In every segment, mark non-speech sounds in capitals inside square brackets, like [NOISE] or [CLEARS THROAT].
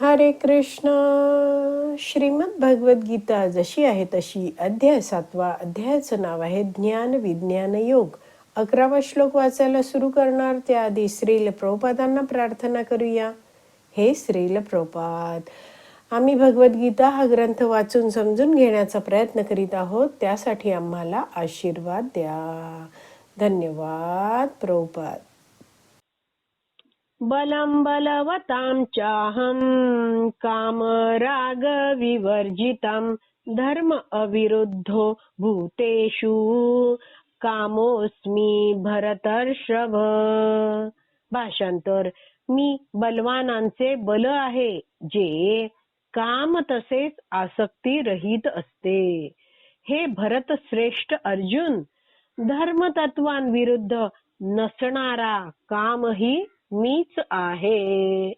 हरे कृष्ण. श्रीमद भगवद्गीता जशी आहे तशी अध्याय सातवा अध्यायाचं नाव आहे ज्ञान विज्ञान योग. अकरावा श्लोक वाचायला सुरू करणार त्याआधी श्रील प्रभुपादांना प्रार्थना करूया. हे श्रील प्रभुपाद आम्ही भगवद्गीता हा ग्रंथ वाचून समजून घेण्याचा प्रयत्न करीत आहोत त्यासाठी आम्हाला आशीर्वाद द्या. धन्यवाद प्रभुपाद. बलं बलवतां चाहं कामरागविवर्जितं धर्म अविरुद्धो भूतेषु कामोस्मी भरतर्षभ। भाषांतर मी बलवानांचे बल आहे जे काम तसेच आसक्ती रहित असते. हे भरत श्रेष्ठ अर्जुन धर्मतत्वांविरुद्ध नसणारा कामही मीच आहे.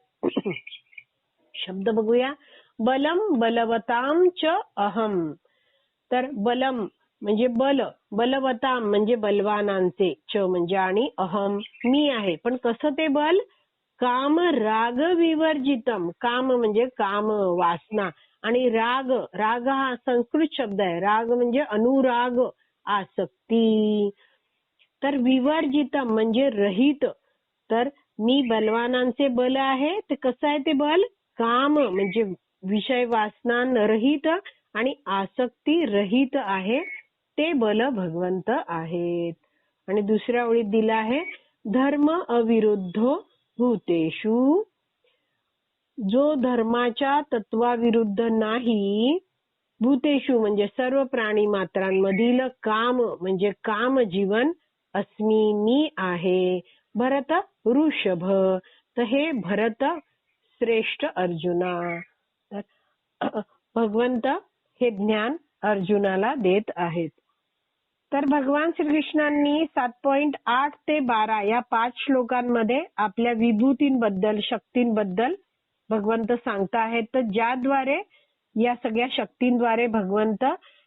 शब्द बघूया. बलम बलवताम च अहम. तर बलम म्हणजे बल बलवताम म्हणजे बलवानांचे च म्हणजे आणि अहम. मी आहे. पण कसं ते बल? काम राग विवर्जितम. काम म्हणजे काम वासना. आणि राग राग हा संस्कृत शब्द आहे. राग म्हणजे अनुराग आसक्ती. तर विवर्जितम म्हणजे रहित. तर मी बलवानांचे बल आहे ते कसं आहे ते बल? काम म्हणजे विषय वासना रहित आणि आसक्ती रहित आहे ते बल भगवंत आहेत. आणि दुसऱ्या ओळीत दिलं आहे धर्म अविरुद्ध भूतेषु. जो धर्माच्या तत्वाविरुद्ध नाही भूतेषु म्हणजे सर्व प्राणी मात्रांमधील काम म्हणजे काम जीवन अस्मी मी आहे. भरत ऋषभ तर हे भरत श्रेष्ठ अर्जुना. तर [CLEARS THROAT] भगवंत हे ज्ञान अर्जुनाला देत आहेत. तर भगवान श्रीकृष्णांनी सात पॉइंट आठ ते बारा या पाच श्लोकांमध्ये आपल्या विभूतींबद्दल शक्तींबद्दल भगवंत सांगता आहेत. तर ज्याद्वारे या सगळ्या शक्तींद्वारे भगवंत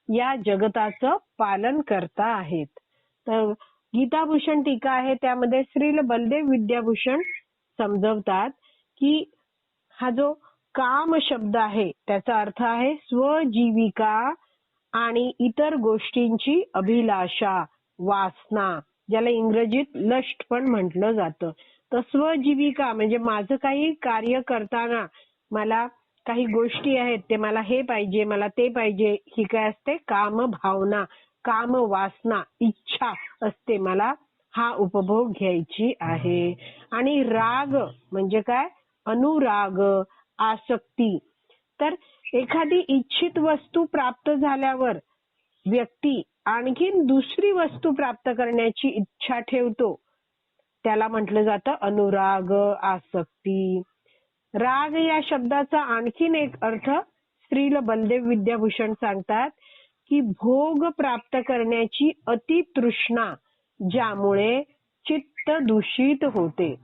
या जगताचं पालन करता आहेत. तर गीताभूषण टीका आहे. त्यामध्ये श्रील बलदेव विद्याभूषण समजवतात की हा जो काम शब्द आहे त्याचा अर्थ आहे स्वजीविका आणि इतर गोष्टींची अभिलाषा वासना ज्याला इंग्रजीत लष्ट पण म्हटलं जातं. तर स्वजीविका म्हणजे माझं काही कार्य करताना मला काही गोष्टी आहेत ते मला हे पाहिजे मला ते पाहिजे ही काय असते? काम भावना काम वासना इच्छा असते मला हा उपभोग घ्यायची आहे. आणि राग म्हणजे काय? अनुराग आसक्ती. तर एखादी इच्छित वस्तू प्राप्त झाल्यावर व्यक्ती आणखीन दुसरी वस्तू प्राप्त करण्याची इच्छा ठेवतो. त्याला म्हटलं जातं अनुराग आसक्ती. राग या शब्दाचा आणखीन एक अर्थ श्रील बलदेव विद्याभूषण सांगतात. की भोग प्राप्त करण्याची अतितृष्णा ज्यामुळे चित्त दूषित होते.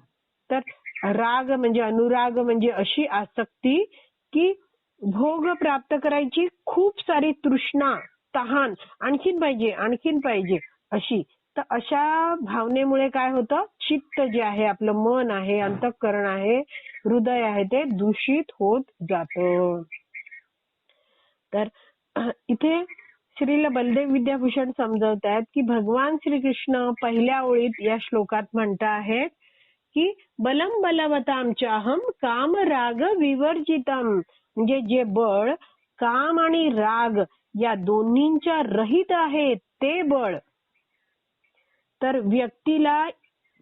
तर राग म्हणजे अनुराग म्हणजे अशी आसक्ती की भोग प्राप्त करायची खूप सारी तृष्णा तहान आणखीन पाहिजे आणखीन पाहिजे अशी. तर अशा भावनेमुळे काय होतं? चित्त जे आहे आपलं मन आहे अंतःकरण आहे हृदय आहे ते दूषित होत जात. तर इथे श्रील बलदेव विद्याभूषण समजवत आहेत की भगवान श्रीकृष्ण पहिल्या ओळीत या श्लोकात म्हणत आहेत की बलम बलवतामच्याहम काम राग विवर्जितम. म्हणजे जे बळ काम आणि राग या दोन्हींच्या रहित आहे ते बळ. तर व्यक्तीला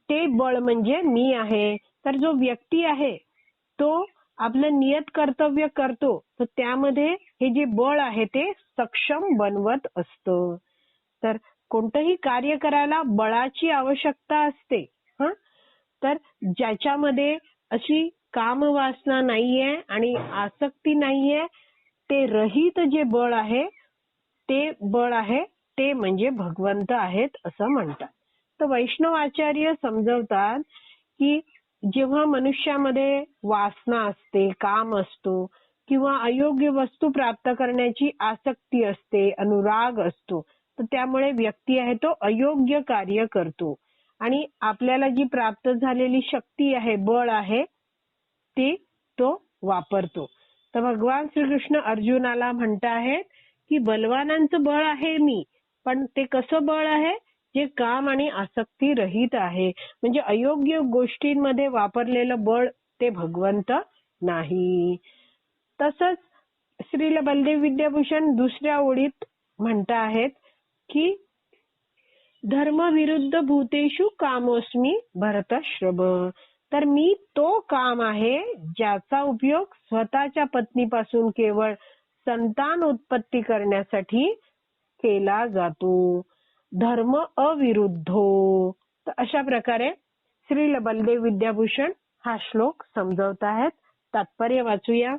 ते बळ म्हणजे मी आहे. तर जो व्यक्ती आहे तो आपलं नियत कर्तव्य करतो तर त्यामध्ये हे जे बळ आहे ते सक्षम बनवत असतं. तर कोणतंही कार्य करायला बळाची आवश्यकता असते हं? तर ज्याच्यामध्ये अशी कामवासना नाहीये आणि आसक्ती नाहीये ते रहित जे बळ आहे ते बळ आहे ते म्हणजे भगवंत आहेत असं म्हणतात. तर वैष्णव आचार्य समजवतात की जेव्हा मनुष्यामध्ये वासना असते काम असतो किंवा अयोग्य वस्तू प्राप्त करण्याची आसक्ती असते अनुराग असतो तर त्यामुळे व्यक्ती आहे तो अयोग्य कार्य करतो. आणि आपल्याला जी प्राप्त झालेली शक्ती आहे बळ आहे ती तो वापरतो. तर भगवान श्रीकृष्ण अर्जुनाला म्हणत आहेत की बलवानांचं बळ आहे मी पण ते कसं बळ आहे? जे काम आणि आसक्ती रहित आहे. म्हणजे अयोग्य गोष्टींमध्ये वापरलेलं बळ ते भगवंत नाही. तसंच श्रील बलदेव विद्याभूषण दुसऱ्या ओळीत म्हणत आहेत की धर्मविरुद्ध भूतेषु कामोस्मी भरतश्रभ तर मी तो काम आहे ज्याचा उपयोग स्वतःच्या पत्नीपासून केवळ संतान उत्पत्ती करण्यासाठी केला जातो. धर्म अविरुद्धो. तर अशा प्रकारे श्री बलदेव विद्याभूषण हा श्लोक समजवत आहेत. तात्पर्य वाचूया.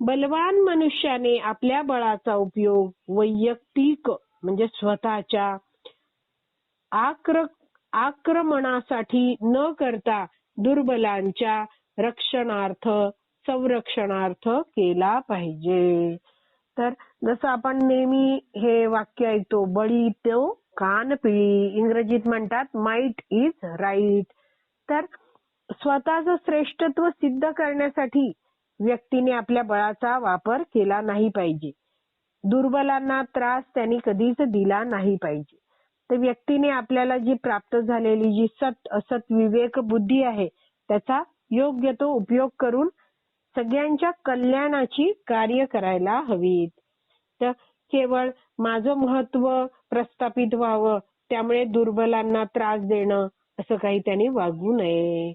बलवान मनुष्याने आपल्या बळाचा उपयोग वैयक्तिक म्हणजे स्वतःच्या आक्र आक्रमणासाठी न करता दुर्बलांच्या रक्षणार्थ संरक्षणार्थ केला पाहिजे. तर जसं आपण नेहमी हे वाक्य ऐकतो बळी तो कान पिळी इंग्रजीत म्हणतात माइट इज राईट तर स्वतःच श्रेष्ठत्व सिद्ध करण्यासाठी व्यक्तीने आपल्या बळाचा वापर केला नाही पाहिजे. दुर्बलांना त्रास त्यांनी कधीच दिला नाही पाहिजे. तर व्यक्तीने आपल्याला जी प्राप्त झालेली जी सत असत विवेक बुद्धी आहे त्याचा योग्य तो उपयोग करून सगळ्यांच्या कल्याणाची कार्य करायला हवीत. केवळ माझं महत्त्व प्रस्थापित व्हावं त्यामुळे दुर्बलांना त्रास देणं असं काही त्यांनी वागू नये.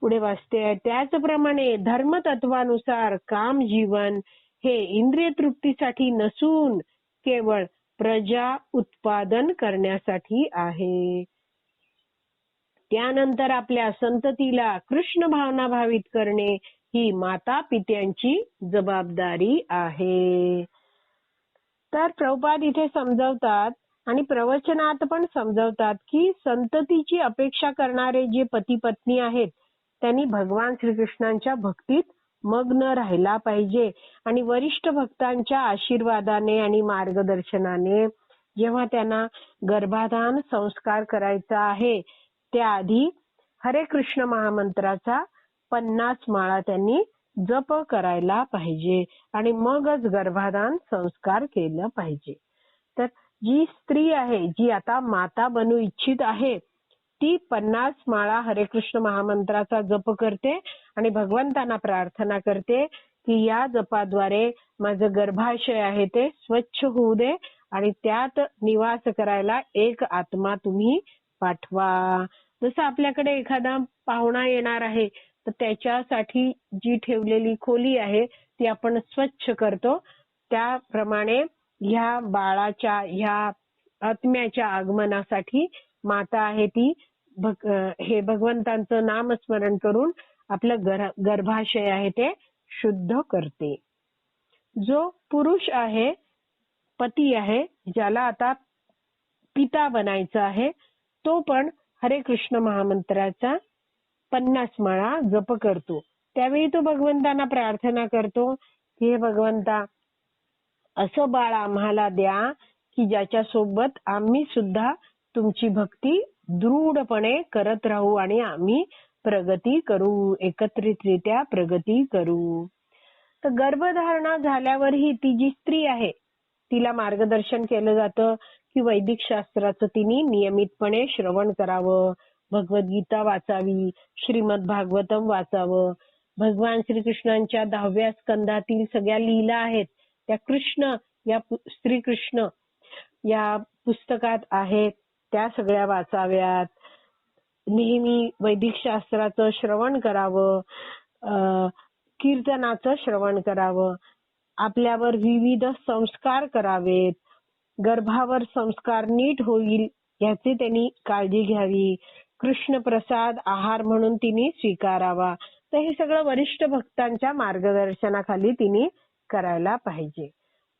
पुढे वाचते त्याचप्रमाणे धर्मतत्वानुसार काम जीवन हे इंद्रिय तृप्तीसाठी नसून केवळ प्रजा उत्पादन करण्यासाठी आहे. त्यानंतर आपल्या संततीला कृष्ण भावना भावित करणे ही माता पित्यांची जबाबदारी आहे. तर प्रभुपाद इथे समजवतात आणि प्रवचनात पण समजवतात की संततीची अपेक्षा करणारे जे पती पत्नी आहेत त्यांनी भगवान श्रीकृष्णांच्या भक्तीत मग्न राहिला पाहिजे. आणि वरिष्ठ भक्तांच्या आशीर्वादाने आणि मार्गदर्शनाने जेव्हा त्यांना गर्भाधान संस्कार करायचा आहे त्याआधी हरे कृष्ण महामंत्राचा पन्नास माळा त्यांनी जप करायला पाहिजे आणि मगच गर्भाधान संस्कार केलं पाहिजे. तर जी स्त्री आहे जी आता माता बनू इच्छित आहे ती पन्नास माळा हरे कृष्ण महामंत्राचा जप करते आणि भगवंतांना प्रार्थना करते की या जपाद्वारे माझं गर्भाशय आहे ते स्वच्छ होऊ दे आणि त्यात निवास करायला एक आत्मा तुम्ही पाठवा. जसं आपल्याकडे एखादा पाहुणा येणार आहे तर त्याच्यासाठी जी ठेवलेली खोली आहे ती आपण स्वच्छ करतो. त्याप्रमाणे ह्या बाळाच्या ह्या आत्म्याच्या आगमनासाठी माता आहे ती. हे भगवंतांचं नामस्मरण करून आपलं गर गर्भाशय आहे ते शुद्ध करते. जो पुरुष आहे पती आहे ज्याला आता पिता बनायचं आहे तो पण हरे कृष्ण महामंत्राचा पन्नास माळा जप करतो. त्यावेळी तो भगवंतांना प्रार्थना करतो हे भगवंता असं बाळ आम्हाला द्या की ज्याच्या सोबत आम्ही सुद्धा तुमची भक्ती दृढपणे करत राहू आणि आम्ही प्रगती करू एकत्रितरित्या प्रगती करू. तर गर्भधारणा झाल्यावरही ती जी स्त्री आहे तिला मार्गदर्शन केलं जातं की वैदिक शास्त्राचं तिने नियमितपणे श्रवण करावं. भगवद्गीता वाचावी श्रीमद भागवतम वाचावं. भगवान श्रीकृष्णांच्या दहाव्या स्कंदातील सगळ्या लीला आहेत. त्या कृष्ण या श्रीकृष्ण या पुस्तकात आहेत. त्या सगळ्या वाचाव्यात. नेहमी वैदिक शास्त्राचं श्रवण करावं. कीर्तनाचं श्रवण करावं. आपल्यावर विविध संस्कार करावेत. गर्भावर संस्कार नीट होईल याची त्यांनी काळजी घ्यावी. कृष्ण प्रसाद आहार म्हणून तिने स्वीकारावा. तर हे सगळं वरिष्ठ भक्तांच्या मार्गदर्शनाखाली तिने करायला पाहिजे.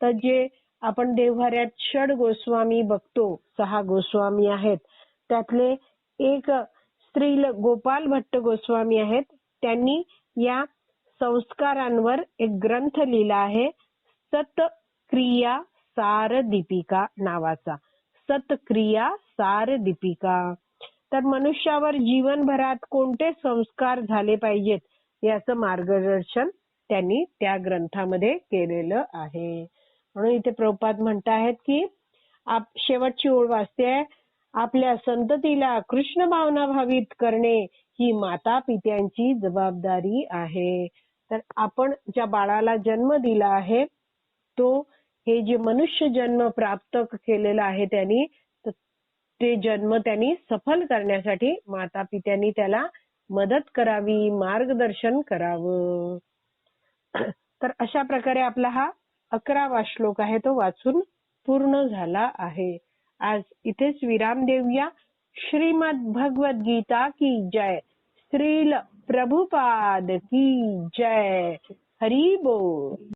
तर जे आपण देवघरात षड गोस्वामी बघतो सहा गोस्वामी आहेत त्यातले एक स्त्री गोपाल भट्ट गोस्वामी आहेत त्यांनी या संस्कारांवर एक ग्रंथ लिहिला आहे सतक्रिया सार दीपिका नावाचा. सतक्रिया सार दीपिका तर मनुष्यावर जीवनभरात कोणते संस्कार झाले पाहिजेत याचं मार्गदर्शन त्यांनी त्या ग्रंथामध्ये केलेलं आहे. म्हणून इथे प्रभुपाद म्हणत आहेत की आप शेवटची ओळ वाचते आपल्या संततीला कृष्ण भावना भावित करणे ही माता पित्यांची जबाबदारी आहे. तर आपण ज्या बाळाला जन्म दिला आहे तो हे जे मनुष्य जन्म प्राप्त केलेला आहे त्यांनी ते जन्म त्यांनी सफल करण्यासाठी माता पित्यांनी त्याला मदत करावी मार्गदर्शन करावं. तर अशा प्रकारे आपला हा अकरावा श्लोक आहे तो वाचून पूर्ण झाला आहे. आज इथेच विराम देऊया. श्रीमद भगवत गीता की जय. श्रील प्रभुपाद की जय. हरी बोल.